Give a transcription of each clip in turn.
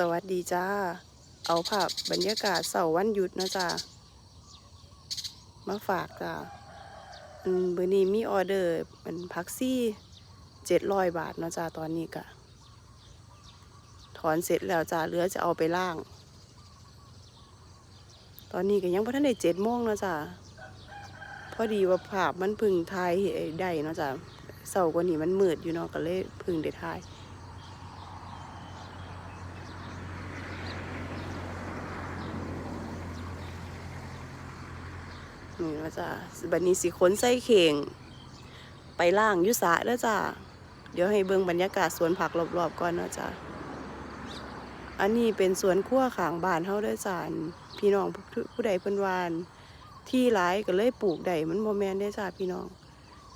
สวัสดีจ้า เอาภาพบรรยากาศเสาร์วันหยุดนะจ้ามาฝากจ้าอืมเบอร์นี้มีออเดอร์เป็นพักซี่เจ็ดร้อยบาทนะจ้าตอนนี้กะถอนเสร็จแล้วจ้าเหลือจะเอาไปล่าง ตอนนี้ก็ยังพอท่านได้เจ็ดโมงนะจ้าพอดีว่าภาพมันพึ่งทายได้นะจ้าเสาร์กว่านี้มันมืดอยู่เนาะก็เลยพึ่งได้ทาย นี่ว่าจ้ะบัดนี้สิขนใส่เข่ง ไปล่างยุสาเด้อจ้ะเดี๋ยวให้เบิ่งบรรยากาศสวนผักรอบๆก่อนเนาะจ้ะอันนี้เป็นสวนครัวขางบ้านเฮาเด้อจ้ะพี่น้องผู้ใดเพิ่นวานที่หลายก็เลยปลูกได้มันบ่แม่นได้จ้ะพี่น้อง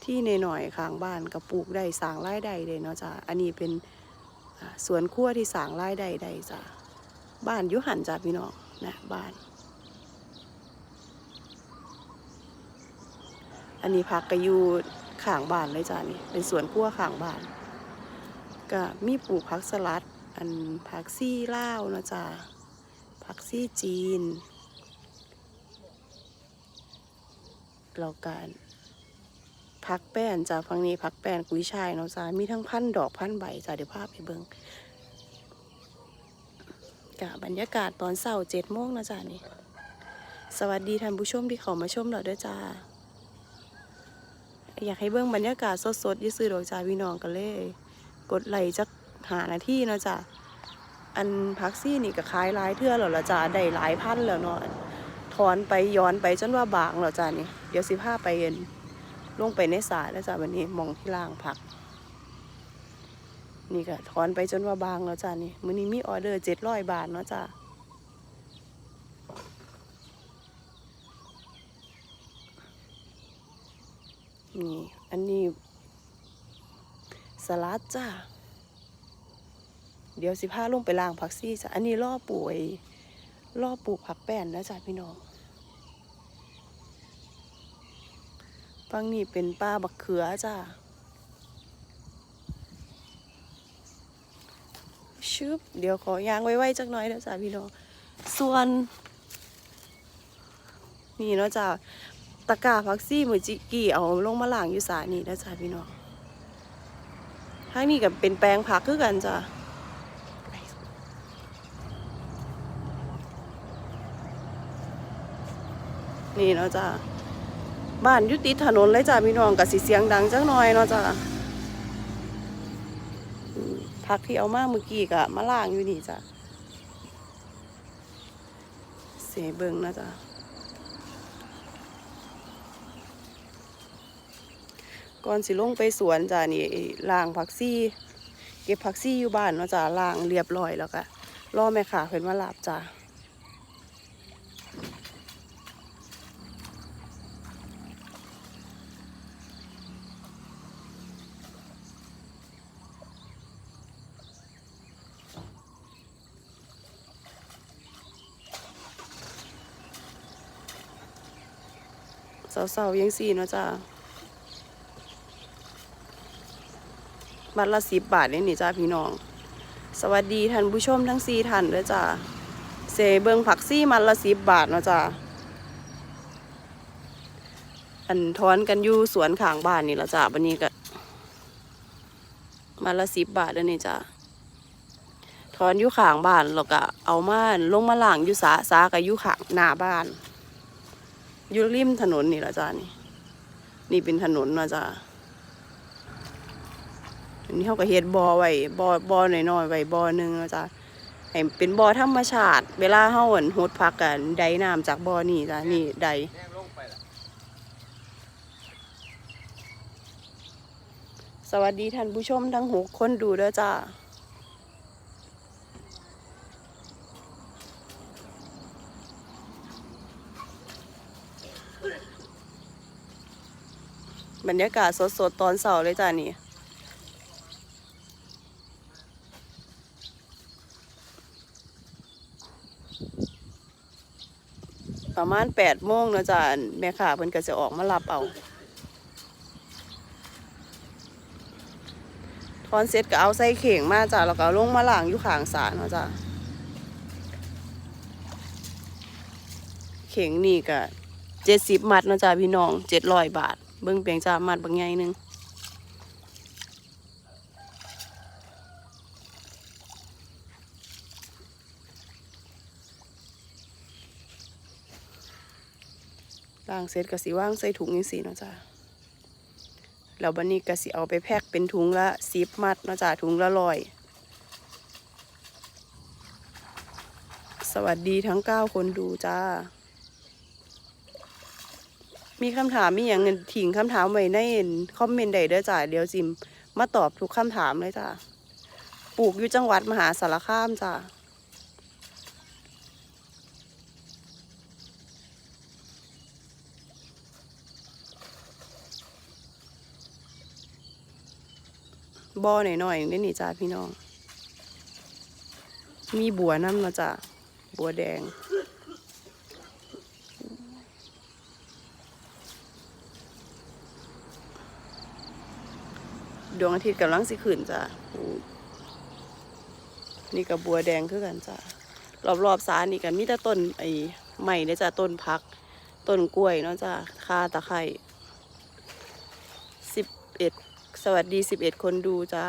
ที่ในหน่อยข้างบ้านก็ปลูกได้สร้างรายได้ได้เนาะจ้ะอันนี้เป็นสวนครัวที่สร้างรายได้ได้จ้ะบ้านยู่หันจ้ะพี่น้องนะบ้าน อันนี้พักก็อยู่ข้างบ้านเลยจ้านี่เป็นสวนครัวข้างบ้าน ก็มีปลูกผักสลัด อันผักซี่ลาวนะจ้าผักซี่จีนแล้วกันผักแป้นจ้าฝั่งนี้ผักแป้นกุ้ยช่ายเนาะจ้ามีทั้งพันดอกพันใบจ้าเดี๋ยวพาไปเบิ่งกะบรรยากาศตอนเช้าเจ็ดโมงนะจ้านี่ สวัสดีท่านผู้ชมที่เขามาชมเราด้วยจ้า อยากให้เบิ่งบรรยากาศสดๆยี่ซื้อดอกจาพี่น้องกันเลย กดไลค์จักหานาที่เนาะจ้ะอันพักซี่นี่ก็ขายหลายเทื่อแล้วละจ้ะได้หลายพันแล้วเนาะถอนไปย้อนไปจนว่าบางแล้วจ้ะนี่เดี๋ยวสิพาไปเอ็นลงไปในสายแล้วจ้ะวันนี้มองที่ล่างผัก นี่ก็ถอนไปจนว่าบางแล้วจ้ะนี่มื้อนี้มีออเดอร์เจ็ดร้อยบาทเนาะจ้ะ นี่อันนี้สลัดจ้าเดี๋ยวสิพาลงไปล้างผักซี่จ้ะอันนี้ล่อป่วยล่อปลูกผักแป้นนะจ้ะพี่น้องฟังนี่เป็นป้าบักเขือจ้าชึบเดี๋ยวขอยางไว้ๆจักหน่อยนะจ้ะพี่น้องส่วนนี่เนาะจ้ะ ตะกร้าพักซี่มือจิกี้เอาลงมาล้างอยู่สานี่นะจ้ะพี่น้องทางนี้กับเป็นแปลงผักคือกันจ้ะนี่เนาะจ้ะบ้านยุติถนนเลยจ้ะพี่น้องกับสิเสียงดังจังหน่อยเนาะจ้ะผักที่เอามาเมื่อกี้ก็มาล้างอยู่นี่จ้ะเสเบิงนะจ้ะ ก่อนสิลงไปสวนจ้ะนี่ล้างผักซี่ เก็บผักซี่อยู่บ้านเนาะจ้ะล้างเรียบร้อยแล้วก็รอแม่ค้าเพิ่นมาลาบจ้ะเศร้าๆยังสี่เนาะจ้ะมัดละสิบบาทนี่นี่จ้าพี่น้อง สวัสดีท่านผู้ชมทั้งสี่ท่านด้วยจ้าเสเบิงผักซี่มัดละสิบบาทเนาะจ้าอันทอนกันอยู่สวนข้างบ้านนี่ละจ้าบันนี้ก็มัดละสิบบาทแล้วนี่จ้าทอนอยู่ข้างบ้านแล้วก็เอามาลงมาล่างอยู่สาสากับอยู่ข้างหน้าบ้านอยู่ริมถนนนี่ละจ้านี่ นี่เป็นถนนเนาะจ้า อันนี้เขาก็เฮ็ดบ่อไว้บ่อบ่อน้อยๆไว้บ่อหนึงนะจ้ะให้เป็นบ่อธรรมชาติ เวลาเฮาอั่นหดพักกันไดน้ำจากบ่อนี่จ้ะนี่ไดสวัสดีท่านผู้ชมทั้งหกคนดูด้อจ้าบรรยากาศสดๆ ตอนเสาร์เลยจ้านี่ ประมาณแปดโมงนะจ๊ะแม่ค่ะเพิ่นก็จะออกมารับเอาทอนเสร็จก็เอาใส่เข่งมาจ้ะแล้วก็ลงมาล้างอยู่ข้างสารเนาะจ้ะเข่งนี่ก็เจ็ดสิบมัดนะจ้ะพี่น้องเจ็ดร้อยบาท เบิ้งเปียงจ้ามัดบางไงหนึง ล้างเสร็จก็สิว่างใส่ถุงยังสีเนาะจ้าแล้วบันนี้ก็สิเอาไปแพ็คเป็นถุงละสิบมัดเนาะจ้าถุงละร้อย สวัสดีทั้ง9คนดูจ้า มีคำถามมีอย่างเงินถิงคำถามไว้ในคอมเมนต์ใดเด้อจ้าเดี๋ยวจิมมาตอบทุกคำถามเลยจ้าปลูกอยู่จังหวัดมหาสารคามจ้า บ่อหน่อยๆนี่นี่จ้าพี่น้อง มีบัวน้ำนะจ้ะบัวแดง ดวงอาทิตย์กำลังสิขึ้นจ้ะอู้นี่กับบัวแดงคือกันจ้ะรอบๆสานี่กันมีแต่ต้นไอ้ใหม่เนี่ยจ้ะต้นพัก ต้นกล้วยเนาะจ้ะคาตะไคร่สิบเอ็ด สวัสดีสิบเอ็ดคนดูจ้า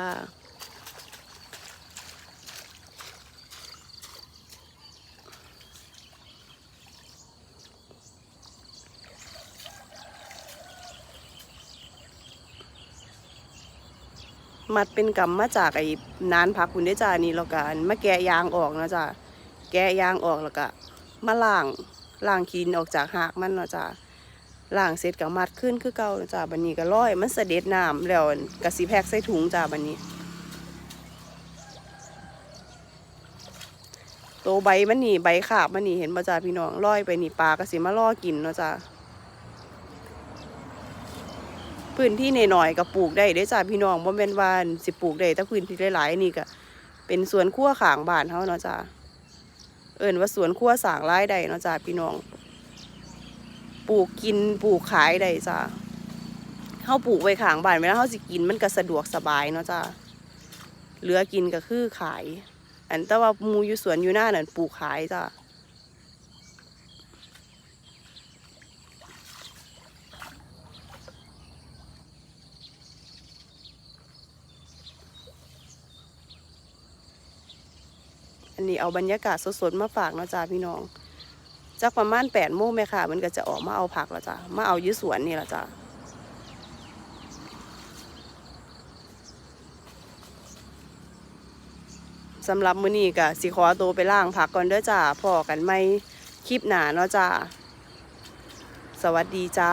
มัดเป็นกำมมาจากไอ้นานพักคุณได้จ้านี่แล้วกันมาแกะยางออกนะจ้าแกะยางออกแล้วก็มาล้างล้างขีนออกจากหากมันเนาะจ้า ล้างเสร็จก็มัดขึ้นคือเก่าจ้าบันนี้ก็ร้อยมันเสด็จน้ำแล้วก็สิแพกใส่ถุงจ้าบันนี้โตใบมันนี่ใบขาบมันนี่เห็นบ่จ้าพี่น้องร้อยไปนี่ปลาก็สิมาล่อกินเนาะจ้าพื้นที่ในหน่อยก็ปลูกได้ได้จ้าพี่น้องบ่แม่นว่าสิปลูกได้แต่พื้นที่หลายๆนี่ก็เป็นสวนครัวขางบ้านเฮาเนาะจ้าเอิ้นว่าสวนครัวสางรายได้เนาะจ้าพี่น้อง ปลูกกินปลูกขายได้จ้าเฮาปลูกไว้ขางบ้านเวลาเฮาสิกินมันก็สะดวกสบายเนาะจ้าเหลือกินก็คือขาย อันแต่ว่ามูอยู่สวนอยู่หน้านั่นปลูกขายจ้าอันนี้เอาบรรยากาศสดๆมาฝากเนาะจ้าพี่น้อง จักประมาณแปดโมงไหมค่ะ มันก็จะออกมาเอาผักละจ้ะมาเอายื้สวนนี่ละจ้ะสำหรับมื้อนี้ก็สิขอตัวไปล่างผักก่อนเด้อจ้าพอกันไหมคลิปหนาเนาะจ้าสวัสดีจ้า